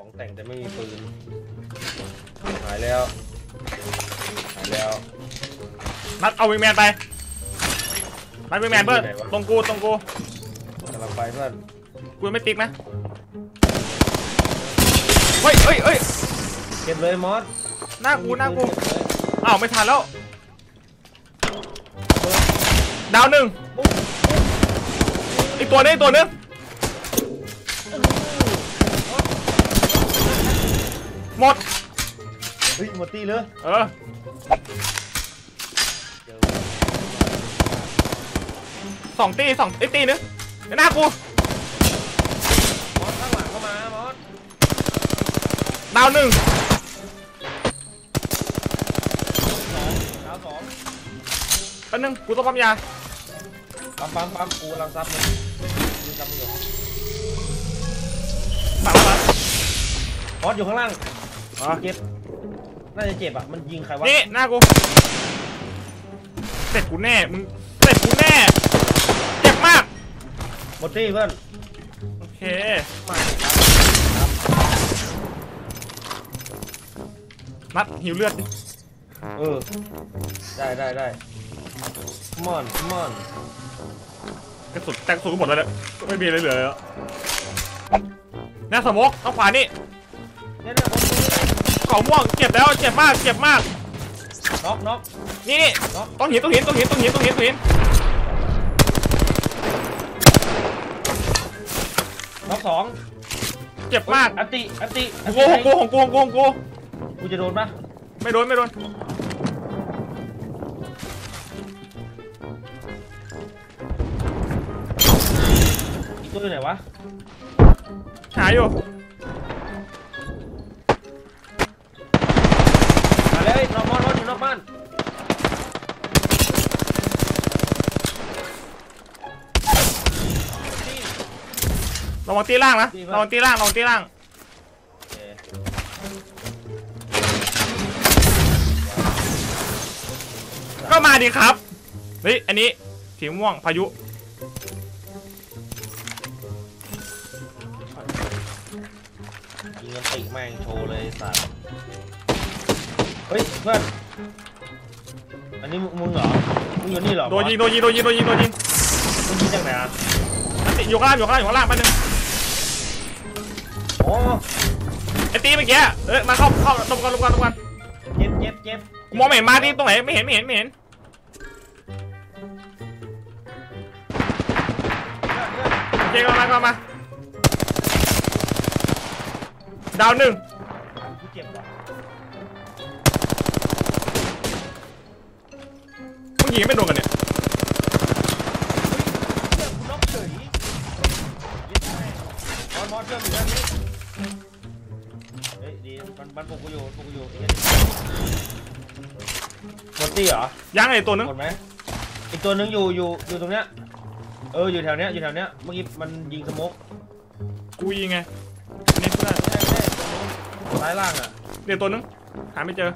ของแต่งแต่ไม่มีปืน หายแล้ว หายแล้ว นัดเอาวิงแมนไป นัดวิงแมนเพื่อนที่ไหนวะตรงกูตรงกูกำลังไปเพื่อน กูยังไม่ติ๊กนะ เฮ้ยเฮ้ยเฮ้ยเก็บเลยมอสหน้ากูหน้ากูเบเลยอ้าวไม่ทันแล้ว ดาวหนึ่งอีกตัวนึงอีกตัวนึง หมด เฮ้ยหมดตีเลยเออเจอสองตีสองไอ้ยตีนึงเดี๋ยวหน้ากู มอสข้างหลังเข้ามามอสดาวหนึ่งดาวสองแป๊บนึงกูต้องปั๊มยา ปั๊มปั๊มปั๊มกูกำลังซับมันยืนซับมันอยู่ ปั๊มแล้วมอสอยู่ข้างล่าง อะเจ็บ น่าจะเจ็บอะ มันยิงใครวะ นี่หน้ากู เสร็จกูแน่ มึง เสร็จกูแน่ เจ็บมาก หมดตีเพื่อน โอเค มานัดหิวเลือดดิ เออ ได้ได้ได้มอนมอนกระสุนแต่กระสุนก็หมดแล้วเนี่ยไม่มีอะไรเหลือแล้วหน้าสมกเอาขวานี่เนี่ยเนี่ย ผมเขาม่วงเจ็บแล้วเจ็บมากเจ็บมาก น็อกน็อกนี่นี่น็อกต้องหินต้องหินต้องหินต้องหินต้องหินต้องหินน็อกสองเจ็บมากอันติอันติอันกูติของกูของกูของกูของกูกูจะโดนปะไม่โดนไม่โดนอีกตัวอยู่ไหนวะหาอยู่ นอกมอนมอนอยู่นอกบ้านระวังตีล่างนะระวังตีล่างระวังตีล่างโอเคก็มาดีครับเฮ้ยอันนี้สีม่วงพายุยิงกันติแม่งโชว์เลยสัตว์เฮ้ยเพื่อน อันนี้มึงเหรอ มึงอยู่นี่เหรอโดนยิงโดนยิงโดนยิงโดนยิงโดนยิงมึงยิงจากไหนอะอันติอยู่ข้างล่างอยู่ข้างล่างอยู่ข้างล่างแป๊บนึงโอ้ไอ้ตีเมื่อกี้เอ้ยมาเข้าเข้าลงกันลงกันลงกันเจ็บเจ็บเจ็บมองไม่เห็นมาที่ตรงไหนไม่เห็นไม่เห็นไม่เห็นเพื่อนเพื่อนโอเคก็มาก็มาดาวหนึ่ง ยิงไม่โดนกันเนี่ยเพื่อนกูน็อกเฉยเย็ดแม่งมอนมอนเพื่อนอยู่ด้านนี้เฮ้ยดีมันมันปลุกกูอยู่ปลุกกูอยู่ไอ้เหี้ยหมดตีเหรอยังไงตัวนึงหมดไหมอีกตัวนึงอยู่อยู่อยู่ตรงเนี้ยเอออยู่แถวเนี้ยอยู่แถวเนี้ยเมื่อกี้มันยิงสโมกกูยิงไงนี่เพื่อนใช่ใช่ซ้ายล่างอะเดี๋ยวตัวนึงหาไม่เจอ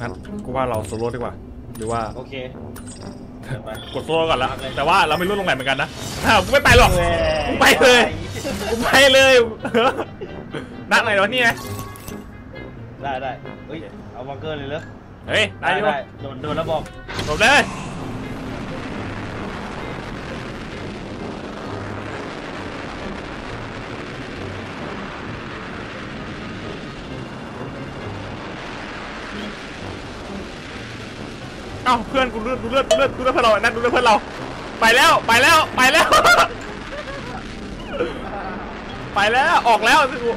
งั้นกูว่าเราโซโล่ดีกว่า หรือว่าโอเคเดี๋ยวไปกดโซโล่ก่อนละแต่ว่าเราไม่รู้ลงไหนเหมือนกันนะอ้าวกูไม่ไปหรอกกูไปเลยกูไปเลยนัดไหนวะเนี่ยได้ได้เฮ้ยเอาวังเกอร์เลยเหรอเฮ้ยได้อยู่โดนโดนแล้วบอกจบเลย อ้าเพื่อนกูเลือดกูเลือดกูเลือดกูเลือดเพื่อนเรานั่นกูเลือดเพื่อนเรา ไปแล้วไปแล้วไปแล้ว ไปแล้วออกแล้วกู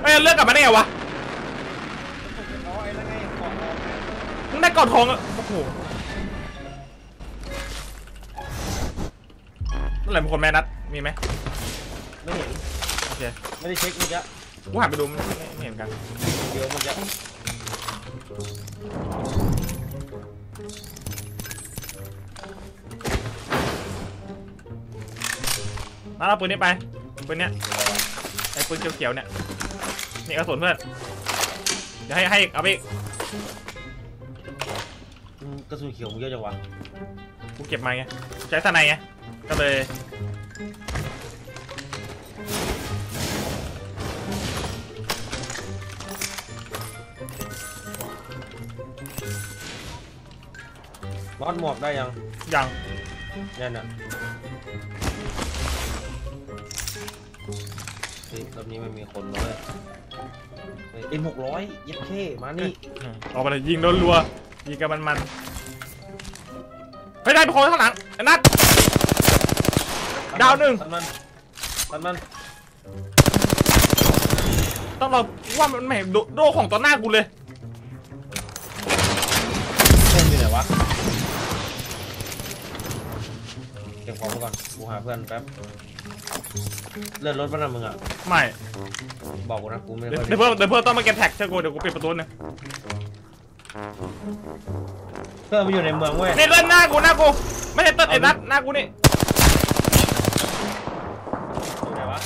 ไม่เลือกกลับมาได้ไงวะเอาไอ้นั่นไงของออกมึงได้กอดทองอะโอ้โหนั่นแหละเป็นคนแม่นัดมีไหมไม่เห็นโอเคไม่ได้เช็คเมื่อกี้กูหันไปดูไม่ไม่เห็นกันเดี๋ยวเมื่อกี้ นัดเอาปืนนี้ไปปืนเนี้ยไอ้ปืนเขียวๆเนี่ยนี่กระสุนเพื่อนเดี๋ยวให้ให้อีกเอาไปอีกอืมกระสุนเขียวมึงเยอะจังวะกูเก็บมาไงกูใช้สไนไงก็เลย อดหมวกได้ยังยังเนี่ยน่ะเฮ้ยรอบนี้ไม่มีคนเลยเอ็มหกร้อยเย็ดเข้มานี่ออกไปเลยยิงโดนรัวๆยิงกันมันมันๆเฮ้ยได้ไปคนข้างหลังไอ้นัดดาวหนึ่งตันมันตันมันต้องรอว่ามันไม่เห็นโดโดของต่อหน้ากูเลย ของไปก่อนกูหาเพื่อนแป๊บเลื่อนรถป่ะนะมึงอะไม่บอกกูนะกูไม่เดี๋ยวค่อยเดี๋ยวเพิ่มเดี๋ยวเพิ่มต้องมาเก็บแท็กเชื่อกูเดี๋ยวกูปิดประตูนึงเพื่อนมันอยู่ในเมืองเว้ยนี่เล่นหน้ากูหน้ากูไม่ใช่เต้นไอ้นัดหน้ากูนี่อยู่ไหนวะ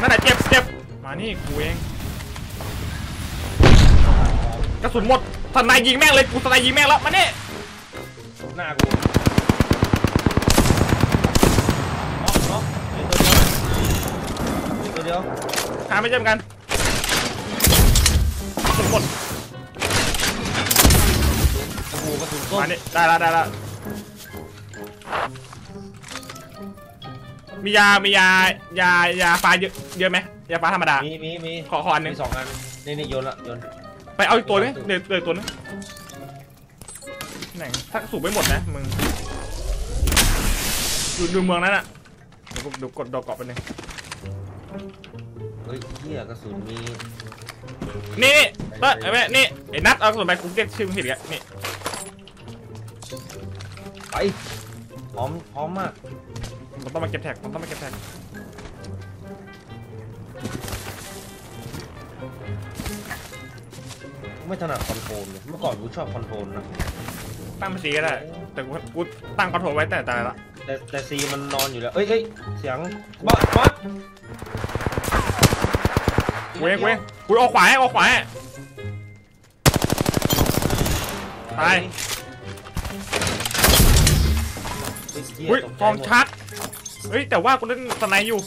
นั่นแหละเจ็บเจ็บมานี่กูเองกระสุนหมดทนายยิงแม่งเลยกูทนายยิงแม่งแล้วมานี่ หน้ากูน็อกน็อกเหลือตัวเดียวเหลือตัวเดียวหาไม่เจอเหมือนกันกระสุนหมดโอ้โหกระสุนส้มมานี่ได้ละได้ละมียา มียา ยา ยาฟ้าเยอะเยอะไหมยาฟ้าธรรมดา มีมีมีขอขออันหนึมีงสองอันนี่นี่โยนละโยน ไปเอาอีกตัวนึงเดี๋ยวเดี๋ยวตัวนึงไหนถ้าสูบไม่หมดนะมึงดูดูเมืองนั้นอะเดี๋ยวกูดูกดดอกเกาะไปหนึ่งเฮ้ยเหี้ยกระสุนมีนี่นี่เต้ยไอ้แม่นี่ไอ้นัทเอากระสุนไปกูเรียกชื่อมึงผิดอีกแล้วนี่ไปพร้อมพร้อมมากมันต้องมาเก็บแท็กมันต้องมาเก็บแท็กไม่ถนัดคอนโทรลเลยเมื่อก่อนกูชอบคอนโทรลนะ ตั้งภาษีก็ได้แต่กูกูตั้งคอนโทรลไว้แต่แต่ละแต่แต่ซีมันนอนอยู่แล้วเอ้ยเอ้ยเสียงบอสบอสกูเองกูเองกูเอาขวาให้เอาขวาให้ตายเฮ้ยเหี้อุ้ยตกใจฟองหมดชัดเฮ้ยแต่ว่ากูเล่นสไนด์อยู่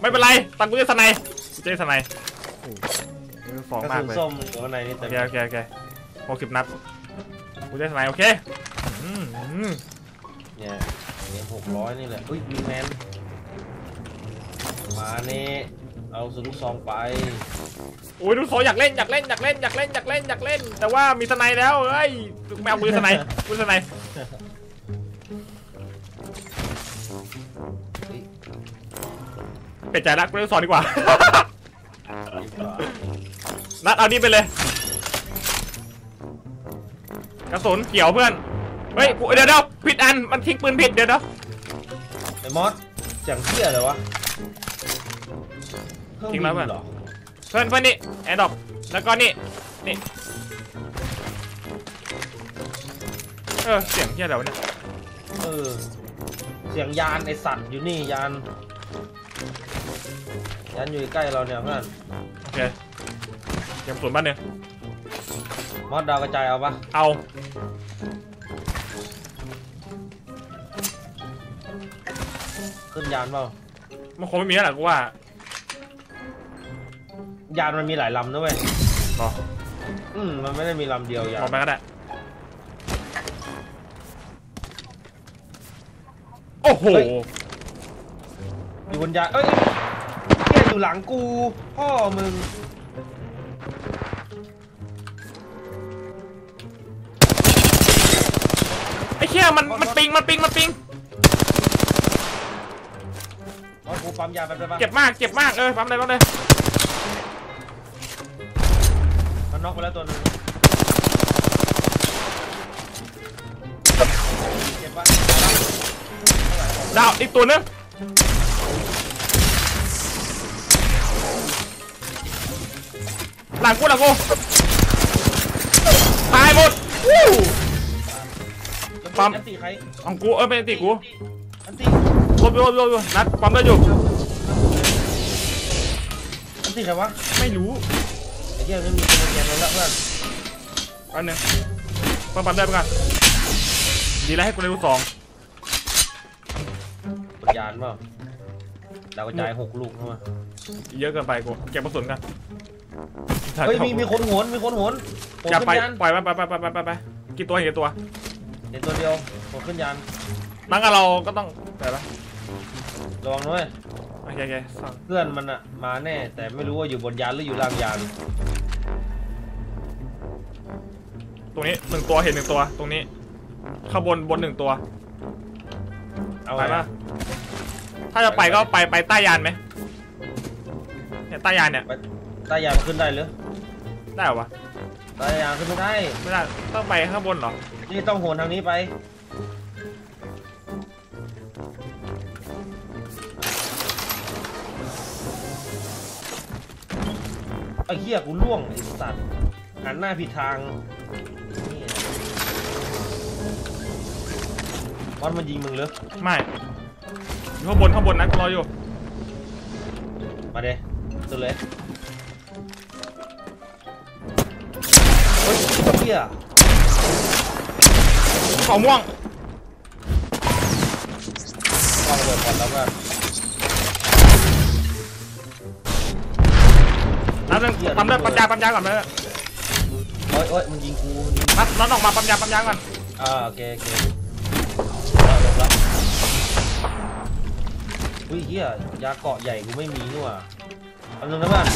ไม่เป็นไรตังกูเล่นสไนด์กูจะเล่นสไนด์โอ้โหฟองกระมากสุนเลยส้มอยู่ข้างในนี่โอแต่เคโอเคโอเค หกสิบนัดกูจะเล่นสไนด์โอเคอืมอืมเนี่ยเอ็มหกร้อยนี่แหละอุ้ยมีแมนมานี่เอาสุนุกซองไปโอ้ยดูโซอยากเล่นอยากเล่นอยากเล่นอยากเล่นอยากเล่นอยากเล่น แต่ว่ามีสไนด์แล้วเฮ้ยแมวกูจะสไนด์กูจะสไนด์เฮ้ยเปลี่ยนใจละกูเล่นสอนดีกว่าดีกว่านัดเอานี่ไปเลย กระสุนเกี่ยวเพื่อน เฮ้ยกูเดี๋ยวเดี๋ยวผิดอัน มันทิ้งปืนผิดเดี๋ยวเดี๋ยวไอ้มอสเสียงเที่ยเลยวะเครื่องทิ้งแล้วบิเพื่อนนเหรอเพื่อนเพื่อนนี่แอร์ดรอปแล้วก็นี่นี่ เออเสียงเที่ยอะไรวะเนี่ย เออ เสียงยานไอสัตว์อยู่นี่ยาน ยานอยู่ใกล้เราเนี่ยเพื่อนโอเคเตรียมกระสุนบ้านหนึ่ง มอสดาวกระจายเอาปะเอาขึ้นยานเปล่ามันคงไม่มีแล้วแหละกูว่ายานมันมีหลายลำนะเว้ยต่ออืมมันไม่ได้มีลำเดียวยาลอนงไปก็ได้โอ้โหอยู่บนยานเอ้ยแกอยู่หลังกูพ่อมึง เชี่ยมันมันปิงมันปิงมันปิงมอสกูปั๊มยาไปได้ปะเจ็บมากเจ็บมากเออปั๊มเลยปั๊มเลยมันน็อกไปแล้วตัวหนึงเจ็บปะดาวอีกตัวนึงหลังกูหลังกูตายหมดวู้ ปั๊ม อันตีใครของกู เออเป็นติกูอันตีรบโยบโยบโยบนัดปั๊มได้อยู่ อันตีใครวะไม่รู้ ไอ้เหี้ยไม่มีตัวเกียร์แล้วเพื่อนอันหนึ่งปั๊มปั๊มได้เหมือนกันดีแล้วให้กูได้ลูกสองบนยานเปล่าดาวกระจายหกลูกเข้ามาเยอะเกินไปกูเก็บกระสุนกันเฮ้ยมีมีคนโหนมีคนโหนโหนอย่าขึ้ไปนยานปล่อยไปไปไปไปไปไปกี่ตัวเห็นกี่ตัว เห็นตัวเดียวโหนขึ้นยานนั่นก็เราก็ต้องไปปะระวังด้วยโอเคโอเคสองเพื่อนมันอะมาแน่ แต่ไม่รู้ว่าอยู่บนยานหรืออยู่ล่างยานตรงนี้หนึ่งตัวเห็นหนึ่งตัว ตรงนี้ข้างบนบนหนึ่งตัวเอาไปไงปะถ้าจะไปก็ไปไปใต้ยานไหมเนี่ยใต้ยานเนี่ยใต้ยานขึ้นได้หรือได้เหรอวะใต้ยานขึ้นไม่ได้ไม่ได้ต้องไปข้างบนเหรอ นี่ต้องโหนทางนี้ไป ไอ้เหี้ยกูล่วงไอ้สัตว์หันหน้าผิดทางนี่มอนมันยิงมึงเหรอไม่อยู่ข้างบนข้างบนนะกูรออยู่ มาเด้สุดเลย เฮ้ยเหี้ย เขาม่วงวางระเบิดก่อนแล้วก็นัดหนึ่งปั๊มเลือดปั๊มยาปั๊มยาก่อนเลยโอ๊ยโอ๊ยมันยิงกูมันยิงนัดนัดออกมาปั๊มยาปั๊มยาก่อนอ่าโอเคโอเคเอาลงแล้วอุ้ยเฮียยาเกาะใหญ่กูไม่มีนี่หว่าเอาลงนะเพื่อน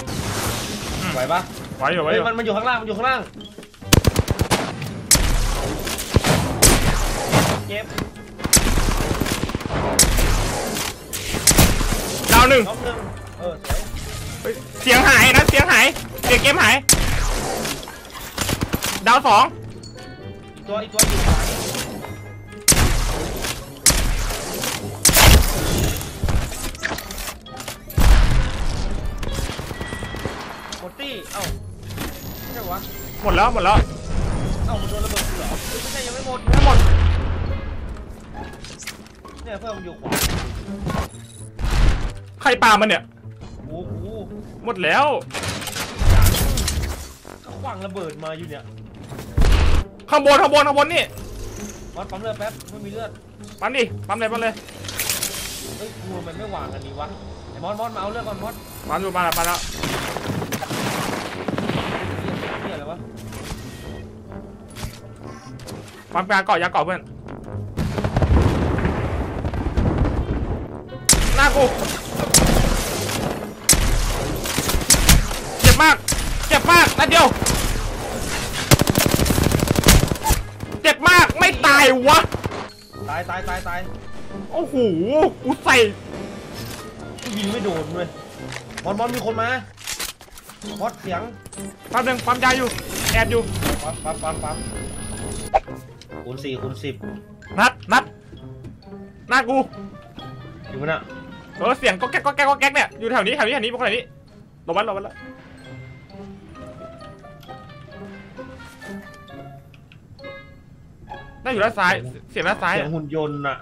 ไหวปะไหวอยู่ไหวเฮ้อยยู่มันมันอยู่ข้างล่างมันอยู่ข้างล่าง เจ็บดาวหนึ่งน้องหนึ่งเออสวยเฮ้ยเสียงหายนะเสียงหายเสียงเกมหายดาวสองอีกตัวอีกตัวอยู่ขวานี่หมดตี้เอ้าไม่ใช่วะหมดแล้วหมดแล้วเอ้ามันโดนระเบิด เนี่ยเพื่อนมันอยู่ขวาใครปามันเนี่ยโอ้โหหมดแล้วเขาขวางระเบิดมาอยู่เนี่ยข้างบนข้างบนข้างบนนี่มอสปั๊มเลือดแป๊บไม่มีเลือดปั๊มดิปั๊มเลยปั๊มเลยเฮ้ยกูมันไม่วางอันนี้วะไอ้มอสมอสมาเอาเลือดก่อนมอสปั๊มอยู่มาแล้วมาแล้วเฮียเฮียอะไรวะปั๊มยาเกาะยาเกาะเพื่อน หน้ากูเจ็บมากเจ็บมากนัดเดียวเจ็บมากไม่ตายวะตายตายตายตายโอ้โหกูใส่กูยิงไม่โดนเลยมอสมอสมีคนมามอสเสียงปั๊มหนึ่งปั๊มยาอยู่แอบอยู่ปั๊มปั๊มปั๊มปั๊มคูณสี่คูณสิบนัดนัดหน้ากูอยู่มันอะ เออเสียงก็แก๊กก็แก๊กก็แก๊กเนี่ยอยู่แถวนี้แถวนี้แถวนี้พวกแถวนี้หลบไว้หลบไว้แล้วน่าอยู่ด้านซ้าย เสียงด้านซ้ายเสียอะงหุ่นยนต์อะ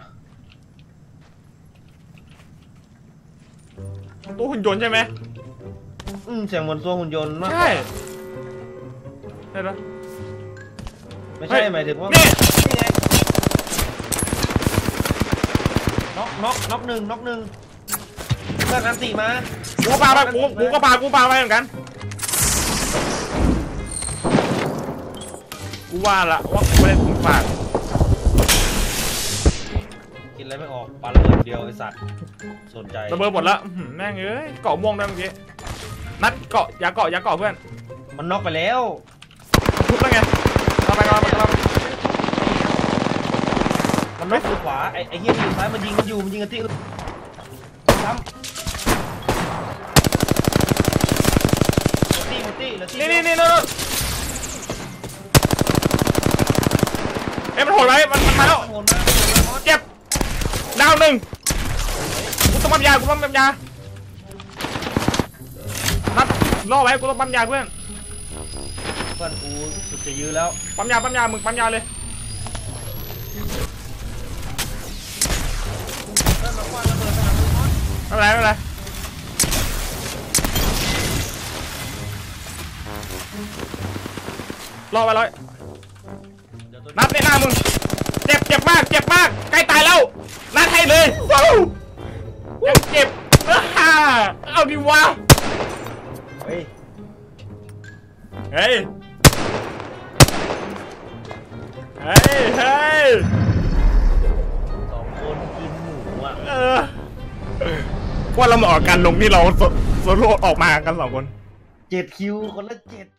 ตู้หุ่นยนต์ใช่ไหมอืมเสียงเหมือนตัวหุ่นยนต์มากกว่าใช่ได้แล้ว ไม่ใช่หมายถึงว่านี่นี่ไงน็อกน็อกน็อกหนึ่งน็อกหนึ่งเพื่อนอันติมากูก็ปาไปกูกูก็ปากูปาไปเหมือนกัน กูว่าละว่ากูไม่ได้ถุงฝากกินอะไรไม่ออกปลาระเบิดเดียวไอสัตว์สนใจระเบิดหมดแล้วอื้อหือแม่งเอ้ยเกาะม่วงด้วยเมื่อกี้นัดเกาะอย่าเกาะอย่าเกาะเพื่อนมันน็อกไปแล้วทุบแล้วไงเราไปเราไปเราไปมันน็อกอยู่ขวาไอไอเฮียที่อยู่ซ้ายมันยิงมันอยู่มันยิงกันที่ซ้ำ หมดตี้หมดตี้เหลือตี้นี่นี่นี่นู่นเอ้ยมันโหดไรมันมันมาแล้วโหนมาโหนมามอสเจ็บดาวหนึ่งกูต้องปั๊มยากูต้องปั๊มยานัดล่อไว้กูต้องปั๊มยาเพื่อนเพื่อนกูสุดจะยื้อแล้วปั๊มยาปั๊มยามึงปั๊มยาเลยเพื่อนมาคว้างระเบิดไปหามึงมอสไม่เป็นไรไม่เป็นไร รอไว้ร้อยเดี๋ยวตัวนัดในหน้ามึง เจ็บเจ็บมาก เจ็บมาก ใกล้ตายแล้ว นัดให้เลยว้าวยังเจ็บอ้าเอาดิวะ เฮ้ย เฮ้ย เฮ้ย เฮ้ยสองคนกินหมูอะ เออว่าเรามาออกการลงที่เราโซโซโลออกมากันสองคน เจ็ดคิวคนละเจ็ด